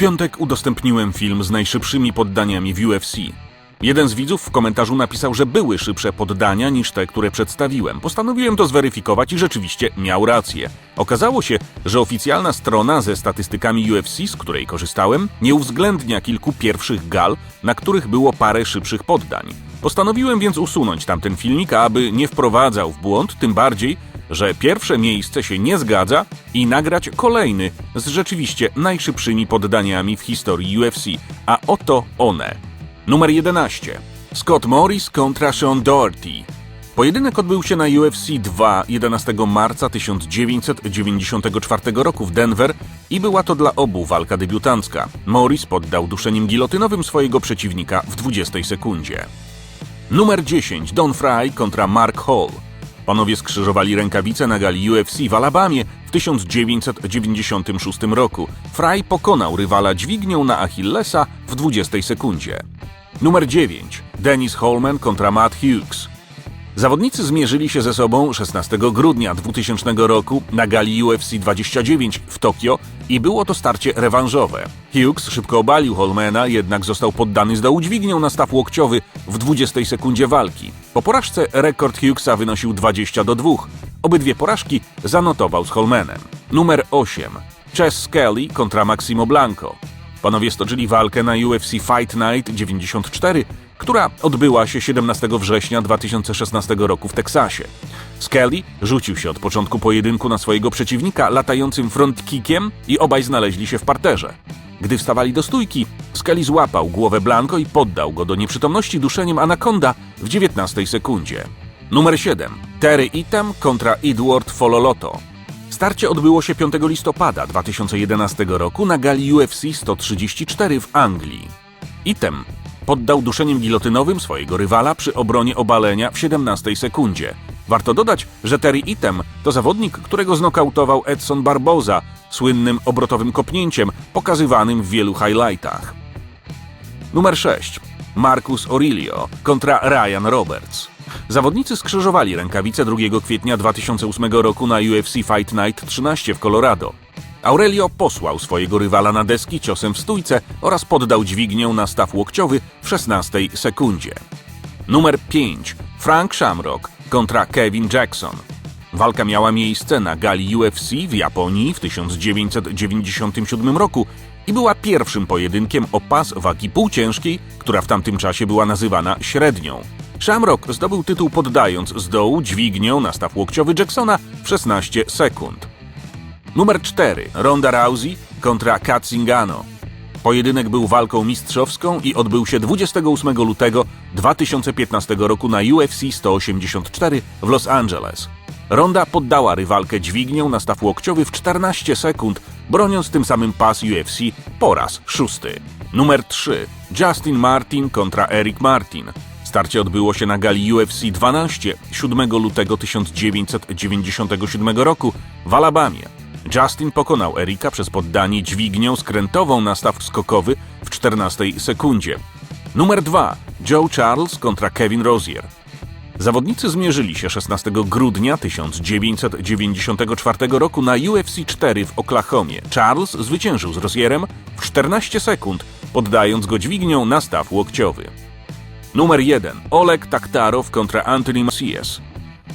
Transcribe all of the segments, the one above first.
piątek udostępniłem film z najszybszymi poddaniami w UFC. Jeden z widzów w komentarzu napisał, że były szybsze poddania niż te, które przedstawiłem. Postanowiłem to zweryfikować i rzeczywiście miał rację. Okazało się, że oficjalna strona ze statystykami UFC, z której korzystałem, nie uwzględnia kilku pierwszych gal, na których było parę szybszych poddań. Postanowiłem więc usunąć tamten filmik, aby nie wprowadzał w błąd, tym bardziej, że pierwsze miejsce się nie zgadza i nagrać kolejny z rzeczywiście najszybszymi poddaniami w historii UFC, a oto one. Numer 11. Scott Morris kontra Sean Doherty. Pojedynek odbył się na UFC 2 11 marca 1994 roku w Denver i była to dla obu walka debiutancka. Morris poddał duszeniem gilotynowym swojego przeciwnika w 20 sekundzie. Numer 10. Don Fry kontra Mark Hall. Panowie skrzyżowali rękawice na gali UFC w Alabamie w 1996 roku. Fry pokonał rywala dźwignią na Achillesa w 20 sekundzie. Numer 9. Dennis Holman kontra Matt Hughes. Zawodnicy zmierzyli się ze sobą 16 grudnia 2000 roku na gali UFC 29 w Tokio i było to starcie rewanżowe. Hughes szybko obalił Holmana, jednak został poddany z dołu dźwignią na staw łokciowy w 20 sekundzie walki. Po porażce rekord Hughesa wynosił 20 do 2. Obydwie porażki zanotował z Holmanem. Numer 8. Chess Skelly kontra Maximo Blanco. Panowie stoczyli walkę na UFC Fight Night 94, która odbyła się 17 września 2016 roku w Teksasie. Skelly rzucił się od początku pojedynku na swojego przeciwnika latającym front kickiem i obaj znaleźli się w parterze. Gdy wstawali do stójki, Skelly złapał głowę Blanco i poddał go do nieprzytomności duszeniem anakonda w 19 sekundzie. Numer 7. Terry Itam kontra Edward Fololoto. Starcie odbyło się 5 listopada 2011 roku na gali UFC 134 w Anglii. Item poddał duszeniem gilotynowym swojego rywala przy obronie obalenia w 17 sekundzie. Warto dodać, że Terry Item to zawodnik, którego znokautował Edson Barboza słynnym obrotowym kopnięciem pokazywanym w wielu highlightach. Numer 6. Marcus Aurelio kontra Ryan Roberts. Zawodnicy skrzyżowali rękawice 2 kwietnia 2008 roku na UFC Fight Night 13 w Colorado. Aurelio posłał swojego rywala na deski ciosem w stójce oraz poddał dźwignię na staw łokciowy w 16 sekundzie. Numer 5. Frank Shamrock kontra Kevin Jackson. Walka miała miejsce na gali UFC w Japonii w 1997 roku i była pierwszym pojedynkiem o pas wagi półciężkiej, która w tamtym czasie była nazywana średnią. Shamrock zdobył tytuł poddając z dołu dźwignią na staw łokciowy Jacksona w 16 sekund. Numer 4. Ronda Rousey kontra Kat Zingano. Pojedynek był walką mistrzowską i odbył się 28 lutego 2015 roku na UFC 184 w Los Angeles. Ronda poddała rywalkę dźwignią na staw łokciowy w 14 sekund, broniąc tym samym pas UFC po raz szósty. Numer 3. Justin Martin kontra Eric Martin. Starcie odbyło się na gali UFC 12 7 lutego 1997 roku w Alabamie. Justin pokonał Erika przez poddanie dźwignią skrętową na staw skokowy w 14 sekundzie. Numer 2. Joe Charles kontra Kevin Rozier. Zawodnicy zmierzyli się 16 grudnia 1994 roku na UFC 4 w Oklahomie. Charles zwyciężył z Rozierem w 14 sekund, poddając go dźwignią na staw łokciowy. Numer 1. Oleg Taktarow kontra Anthony Macias.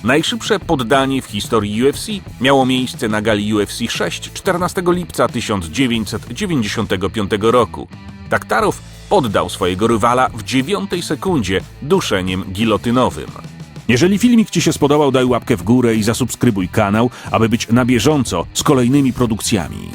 Najszybsze poddanie w historii UFC miało miejsce na gali UFC 6 14 lipca 1995 roku. Taktarow poddał swojego rywala w 9 sekundzie duszeniem gilotynowym. Jeżeli filmik Ci się spodobał, daj łapkę w górę i zasubskrybuj kanał, aby być na bieżąco z kolejnymi produkcjami.